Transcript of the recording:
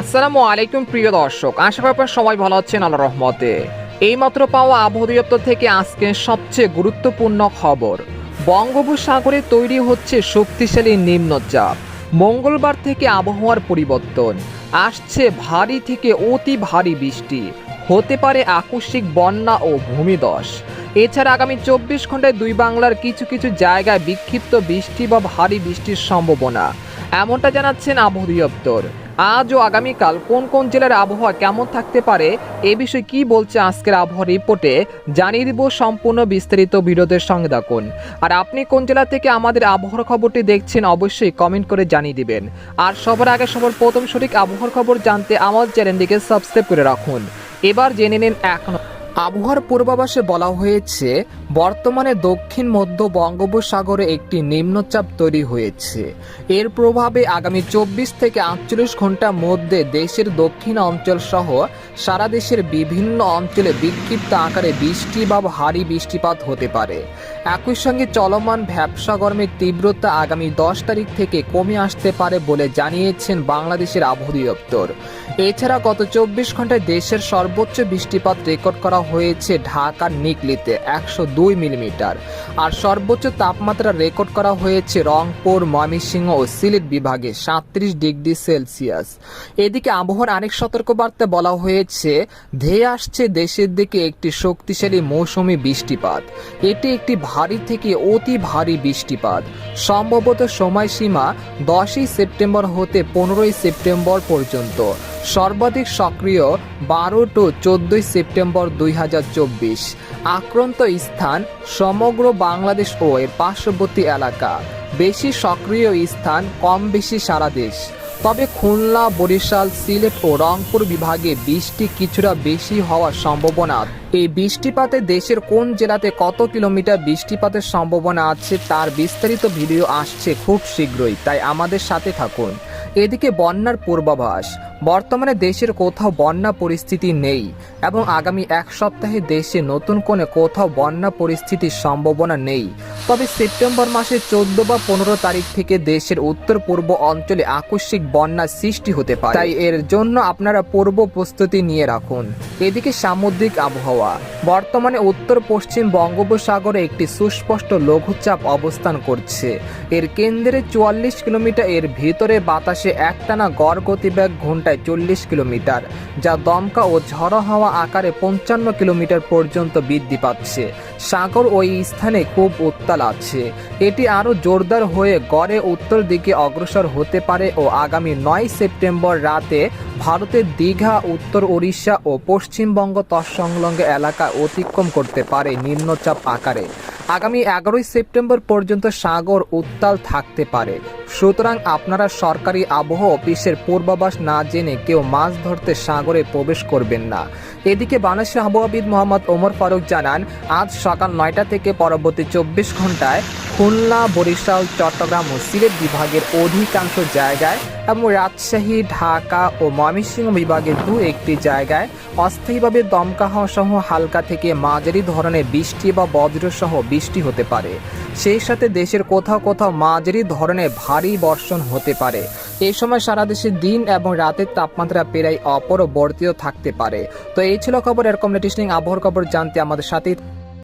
আসসালামু আলাইকুম, প্রিয় দর্শক। আশা করি আপনারা সবাই ভালো আছেন আল্লাহ রহমতে। এইমাত্র পাওয়া আবহাওয়া দপ্তর থেকে আজকে সবচেয়ে গুরুত্বপূর্ণ খবর। বঙ্গোপসাগরে তৈরি হচ্ছে শক্তিশালী নিম্নচাপ। মঙ্গলবার থেকে আবহাওয়ার পরিবর্তন। আসছে ভারী থেকে অতি ভারী বৃষ্টি। হতে পারে আকস্মিক বন্যা ও ভূমিধস। এছাড়া আগামী চব্বিশ ঘন্টায় দুই বাংলার কিছু কিছু জায়গায় বিক্ষিপ্ত বৃষ্টি বা ভারী বৃষ্টির সম্ভাবনা। এমনটা জানাচ্ছেন আবহাওয়া দপ্তর আজ ও আগামীকাল কোন কোন জেলার আবহাওয়া কেমন থাকতে পারে, এ বিষয়ে কি বলছে আজকের আবহাওয়া রিপোর্টে, জানিয়ে দিব সম্পূর্ণ বিস্তারিত বিরোধের সঙ্গে থাকুন। আর আপনি কোন জেলা থেকে আমাদের আবহাওয়ার খবরটি দেখছেন, অবশ্যই কমেন্ট করে জানিয়ে দিবেন। আর সবার আগে সবার প্রথম সঠিক আবহাওয়ার খবর জানতে আমার চ্যানেলটিকে সাবস্ক্রাইব করে রাখুন। এবার জেনে নিন এক ন- আবহাওয়ার পূর্বাভাসে বলা হয়েছে, বর্তমানে দক্ষিণ মধ্য বঙ্গোপসাগরে একটি নিম্নচাপ তৈরি হয়েছে। এর প্রভাবে আগামী চব্বিশ থেকে আটচল্লিশ ঘণ্টার মধ্যে দেশের দক্ষিণ অঞ্চল সহ সারা দেশের বিভিন্ন অঞ্চলে বিক্ষিপ্ত আকারে বৃষ্টি বা ভারী বৃষ্টিপাত হতে পারে। একই সঙ্গে চলমান ভ্যাবসা গরমের তীব্রতা আগামী দশ তারিখ থেকে কমে আসতে পারে বলে জানিয়েছেন বাংলাদেশের আবহাওয়া দপ্তর। এছাড়া গত চব্বিশ ঘন্টায় দেশের সর্বোচ্চ বৃষ্টিপাত রেকর্ড করা হয়েছে ঢাকার নিকলিতে একশো দুই মিলিমিটার। আর সর্বোচ্চ তাপমাত্রা রেকর্ড করা হয়েছে রংপুর, ময়মনসিংহ ও সিলেট বিভাগে সাঁত্রিশ ডিগ্রি সেলসিয়াস। এদিকে আবহাওয়ার আরেক সতর্কবার্তা বলা হয়েছে, ধেয়ে আসছে দেশের দিকে একটি শক্তিশালী মৌসুমি বৃষ্টিপাত। এটি একটি ভারী থেকে অতি ভারী বৃষ্টিপাত। সম্ভবত সময়সীমা দশই সেপ্টেম্বর হতে পনেরোই সেপ্টেম্বর পর্যন্ত। সর্বাধিক সক্রিয় বারো টু চোদ্দই সেপ্টেম্বর দুই হাজার চব্বিশ। আক্রান্ত স্থান সমগ্র বাংলাদেশ ও এর পার্শ্ববর্তী এলাকা। বেশি সক্রিয় স্থান কম বেশি সারা দেশ। তবে খুলনা, বরিশাল, সিলেট ও রংপুর বিভাগে বৃষ্টি কিছুটা বেশি হওয়ার সম্ভাবনা। এই বৃষ্টিপাতে দেশের কোন জেলাতে কত কিলোমিটার বৃষ্টিপাতের সম্ভাবনা আছে তার বিস্তারিত ভিডিও আসছে খুব শীঘ্রই, তাই আমাদের সাথে থাকুন। এদিকে বন্যার পূর্বাভাস। বর্তমানে দেশের কোথাও বন্যা পরিস্থিতি নেই এবং আগামী এক সপ্তাহে দেশে নতুন কোণে কোথাও বন্যা পরিস্থিতির সম্ভাবনা নেই। তবে সেপ্টেম্বর মাসের চোদ্দ বা পনেরো তারিখ থেকে দেশের উত্তর পূর্ব অঞ্চলে আকস্মিক বন্যার সৃষ্টি হতে পারে। তাই এর জন্য আপনারা পূর্ব প্রস্তুতি নিয়ে রাখুন। এদিকে সামুদ্রিক আবহাওয়া। বর্তমানে উত্তর পশ্চিম বঙ্গোপসাগরে একটি সুস্পষ্ট লঘুচাপ অবস্থান করছে। এর কেন্দ্রে চুয়াল্লিশ কিলোমিটার, এর ভিতরে বাতাসে একটানা গড় গতিবেগ ঘন্টায় চল্লিশ কিলোমিটার, যা দমকা ও ঝড়ো হাওয়া আকারে পঞ্চান্ন কিলোমিটার পর্যন্ত বৃদ্ধি পাচ্ছে। সাগর ওই স্থানে খুব উত্তাল আছে। এটি আরও জোরদার হয়ে গড়ে উত্তর দিকে অগ্রসর হতে পারে ও আগামী নয় সেপ্টেম্বর রাতে ভারতের দীঘা, উত্তর উড়িষ্যা ও পশ্চিমবঙ্গ তৎসংলগ্ন এলাকা অতিক্রম করতে পারে নিম্নচাপ আকারে। আগামী এগারোই সেপ্টেম্বর পর্যন্ত সাগর উত্তাল থাকতে পারে। সুতরাং আপনারা সরকারি আবহাওয়া অফিসের পূর্বাভাস না জেনে কেউ মাছ ধরতে সাগরে প্রবেশ করবেন না। এদিকে বাংলাদেশের আবহাওয়াবিদ মোহাম্মদ ওমর ফারুক জানান, আজ সকাল নয়টা থেকে পরবর্তী চব্বিশ ঘন্টায় খুলনা, বরিশাল, চট্টগ্রাম ও সিলেট বিভাগের অধিকাংশ জায়গায় এবং রাজশাহী, ঢাকা ও ময়মনসিংহ বিভাগের দু একটি জায়গায় অস্থায়ীভাবে দমকা সহ হালকা থেকে মাঝারি ধরনের বৃষ্টি বা বজ্রসহ বৃষ্টি হতে পারে। সেই সাথে দেশের কোথাও কোথাও মাঝারি ধরনের ভারী বর্ষণ হতে পারে। এই সময় সারা দেশে দিন এবং রাতের তাপমাত্রা প্রায় অপরবর্তীয় থাকতে পারে। তো এই ছিল খবর, এরকম লেটেস্টিং আবহাওয়ার খবর জানতে আমাদের সাথে